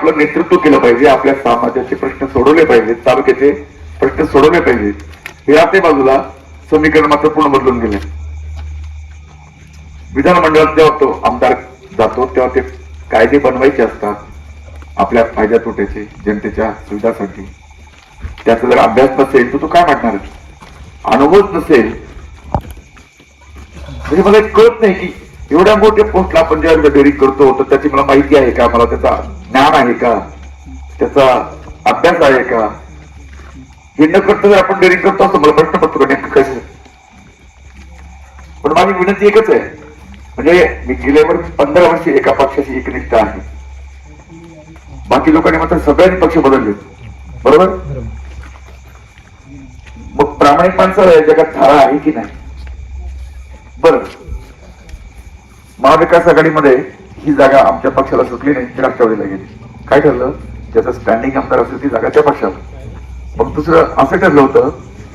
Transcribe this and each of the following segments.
आपलं नेतृत्व केलं पाहिजे आपल्या समाजाचे प्रश्न सोडवले पाहिजेत तालुक्याचे प्रश्न सोडवले पाहिजेत. हे आपल्या बाजूला समीकरण मात्र पूर्ण बदलून गेले. विधानमंडळात जेव्हा तो आमदार जातो तेव्हा ते कायदे बनवायचे असतात आपल्या फायद्या तोट्याचे जनतेच्या सुविधासाठी. त्याचा जर अभ्यास नसेल तर तो काय म्हणणार अनुभवच नसेल. म्हणजे मला एक कळत नाही की एवढ्या मोठ्या पोस्टला आपण ज्या डेअरिंग करतो तर त्याची मला माहिती आहे का? मला त्याचा ज्ञान आहे का त्याचा अभ्यास आहे का? हे न करता जर आपण डेअरिंग करतो असं मला प्रश्न पडतो का नेमकं कसं पण माझी विनंती एकच आहे. म्हणजे मी गेल्यावर पंधरा वर्षी एका पक्षाची एकनिष्ठ आहे. बाकी लोकांनी मात्र सगळ्यांनी पक्ष बदलले. बरोबर? मग प्रामाणिक माणसं जगात धारा आहे की नाही? बर. महाविकास आघाडीमध्ये ही जागा आमच्या पक्षाला सुटली नाही ती राष्ट्रवादीला गेली. काय ठरलं? ज्याचं स्टँडिंग आमदार असेल ती जागा त्या पक्षाला. मग दुसरं असं ठरलं होतं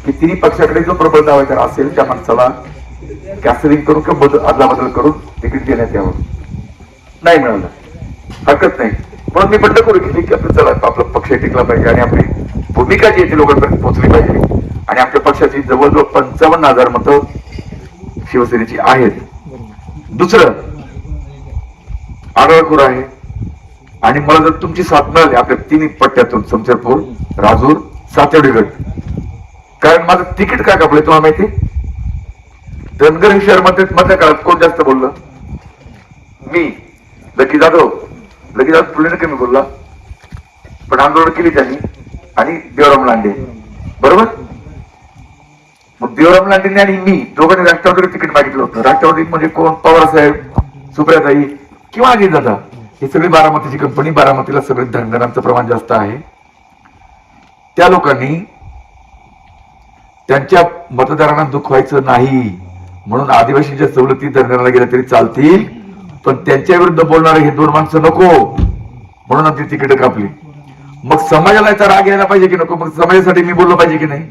की तिन्ही पक्षाकडे जो प्रबळ दावेदार असेल त्या माणसाला कॅन्सलिंग करून किंवा बदल अदला बदल करून तिकीट देण्यात यावं. नाही मिळालं. हरकत नाही. म्हणून मी बंड करू केली की आपलं चला आपला पक्ष टिकला पाहिजे आणि आपली भूमिका जी आहे ती लोकांपर्यंत पोहोचली पाहिजे. आणि आमच्या पक्षाची जवळजवळ पंचावन्न हजार मतं शिवसेनेची आहेत. दुसरं आढळखोर आहे. आणि मला जर तुमची साथ मिळाली आपल्या तिन्ही पट्ट्यातून समशेरपूर राजूर सातेवडीगड कारण माझं तिकीट काय कापलंय तुम्हाला माहिती धनगर हे शहरमध्ये मधल्या काळात कोण जास्त बोललं? मी. लकी जाधव. लकी जाधव तुलनेने कमी बोलला. पण आंदोलन केली त्यांनी. आणि देवराम लांडे. बरोबर? मग देवराम लांडेने आणि मी दोघांनी राष्ट्रवादीवर तिकीट मागितलं होतं. राष्ट्रवादी म्हणजे कोण? पवार साहेब सुप्रियाताई किंवा अजित दादा ही सगळी बारामतीची कंपनी बारामतीला सगळे धनगरांचं प्रमाण जास्त आहे. त्या लोकांनी त्यांच्या मतदारांना दुःख व्हायचं नाही. म्हणून आदिवासीच्या सवलती धनगरांना गेल्या तरी चालतील पण त्यांच्या विरुद्ध बोलणारे हे दोन माणसं नको. म्हणून ती तिकीट कापली. मग समाजाला याचा राग यायला पाहिजे की नको? मग समाजासाठी मी बोललो पाहिजे की नाही?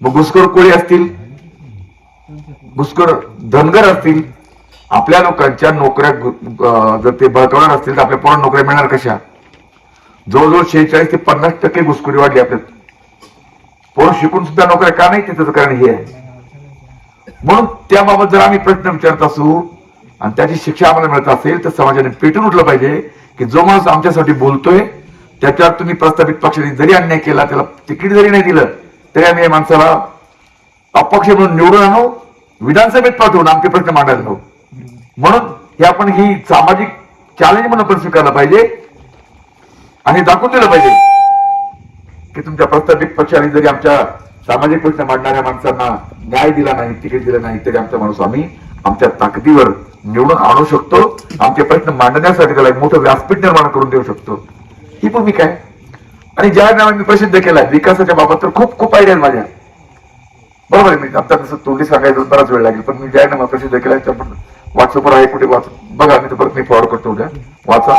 मग घुसखोर कोळी असतील? घुसखोर धनगर असतील? आपल्या लोकांच्या नोकऱ्या जर ते बळकवणार असतील तर आपल्या पूर्ण नोकऱ्या मिळणार कशा? जवळजवळ शेहेचाळीस ते पन्नास टक्के घुसखोरी वाढली आपल्यात. पोरं शिकून सुद्धा नोकऱ्या का नाही त्याचं कारण हे आहे. म्हणून त्याबाबत जर आम्ही प्रश्न विचारत असू आणि त्याची शिक्षा आम्हाला मिळत असेल तर समाजाने पेटून उठलं पाहिजे की जो माणूस आमच्यासाठी बोलतोय त्याच्यावर तुम्ही प्रस्थापित पक्षाने जरी अन्याय केला त्याला तिकीट जरी नाही दिलं तरी आम्ही या माणसाला अपक्ष म्हणून निवडून आणू विधानसभेत पाठवून आमचे प्रश्न मांडायला हवं म्हणून हे आपण ही सामाजिक चॅलेंज म्हणून पण स्वीकारलं पाहिजे. आणि दाखवून दिलं पाहिजे. की तुमच्या प्रस्थापित पक्षाने जरी आमच्या सामाजिक प्रश्न मांडणाऱ्या माणसांना न्याय दिला नाही तिकीट दिलं नाही तरी आमचा माणूस आम्ही आमच्या ताकदीवर निवडून आणू शकतो. आमचे प्रश्न मांडण्यासाठी त्याला एक मोठं व्यासपीठ निर्माण करून देऊ शकतो. ही भूमिका आहे. आणि ज्या नावाने मी प्रसिद्ध केलाय विकासाच्या बाबत तर खूप खूप आयडिया माझ्या. बरोबर आहे मी आता तसं तोंडी सांगायचं बराच वेळ लागेल पण मी जाहीरनामा प्रसिद्ध केलाय त्या व्हॉट्सअपवर आहे कुठे? वाच बघा मी तर परत मी फॉरवर्ड करतो उद्या. वाचा.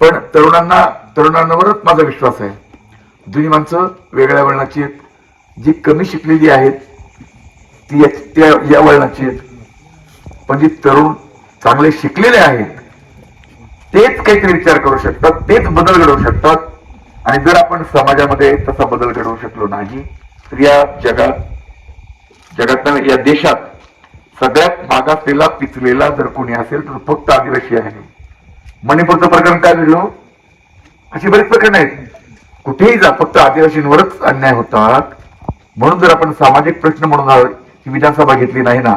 पण तरुणांना तरुणांवरच माझा विश्वास आहे. जुनी माणसं वेगळ्या वळणाची आहेत. जी कमी शिकलेली आहेत ती या- त्या या वळणाची आहेत. पण जी तरुण चांगले शिकलेले आहेत तेच काहीतरी विचार करू शकतात तेच बदल घडवू शकतात. आणि जर आपण समाजामध्ये तसा बदल घडवू शकलो नाही तर या जगात जगात या देशात सगळ्यात मागासलेला पिचलेला जर कोणी असेल तर फक्त आदिवासी आहे. मणिपूरचं प्रकरण काय घडलं? अशी बरेच प्रकरण आहेत. कुठेही जा फक्त आदिवासींवरच अन्याय होतात. म्हणून जर आपण सामाजिक प्रश्न म्हणून ही विधानसभा घेतली नाही ना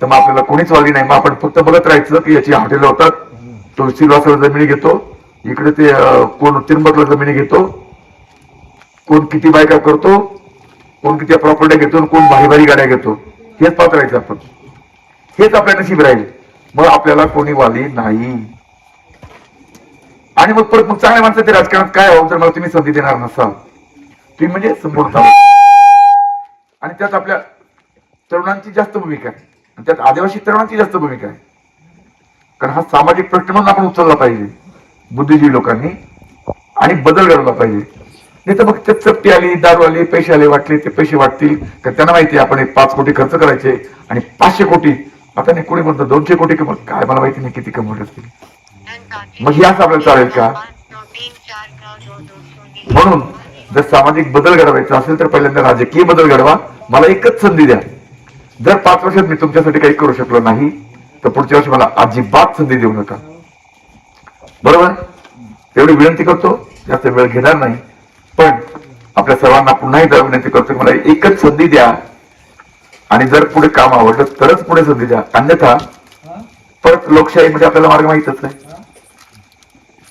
तर मग आपल्याला कोणीच वाली नाही. मग आपण फक्त बघत राहायचं की याची हॉटेल होतात. तो सिल्वासवर जमिनी घेतो. इकडे ते कोण तिरंबकला जमिनी घेतो. कोण किती बायका करतो. कोण किती प्रॉपर्टी घेतो. आणि कोण भारी भारी गाड्या घेतो. हेच पाहत राहायचं आपण. हेच आपल्या नशीब राहील. मग आपल्याला कोणी वाली नाही. आणि मग परत मग चांगल्या ते राजकारणात काय हो जर मला तुम्ही संधी देणार नसाल? तुम्ही म्हणजे संपूर्ण आणि त्यात आपल्या तरुणांची जास्त भूमिका आहे. आणि त्यात आदिवासी तरुणांची जास्त भूमिका आहे. कारण हा सामाजिक प्रश्न म्हणून आपण उचलला पाहिजे. बुद्धिजीवी लोकांनी आणि बदल घडवला पाहिजे. नाही तर मग त्यात चपटी आली दारू आली पैसे आले वाटले ते पैसे वाटतील. तर त्यांना माहिती आपण एक पाच कोटी खर्च करायचे आणि पाचशे कोटी. आता नाही कोणी म्हणतं दोनशे कोटी कमवत. काय मला माहिती नाही किती कमवले असतील. मग हे असं आपल्याला चालेल का? म्हणून जर सामाजिक बदल घडवायचा असेल तर पहिल्यांदा राजकीय बदल घडवा. मला एकच संधी द्या. जर पाच वर्षात मी तुमच्यासाठी काही करू शकलो नाही तर पुढच्या वर्षी मला अजिबात संधी देऊ नका. बरोबर? एवढी विनंती करतो. जास्त वेळ घेणार नाही. पण आपल्या सर्वांना पुन्हा एकदा विनंती करतो की मला एकच संधी द्या. आणि जर पुढे काम आवडलं तरच पुढे संधी द्या. अन्यथा परत लोकशाही म्हणजे आपल्याला मार्ग माहितच नाही.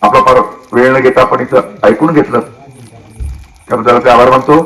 आपला फार वेळ न घेता आपण इथं ऐकून घेतलं. त्याबद्दल आपले आभार मानतो.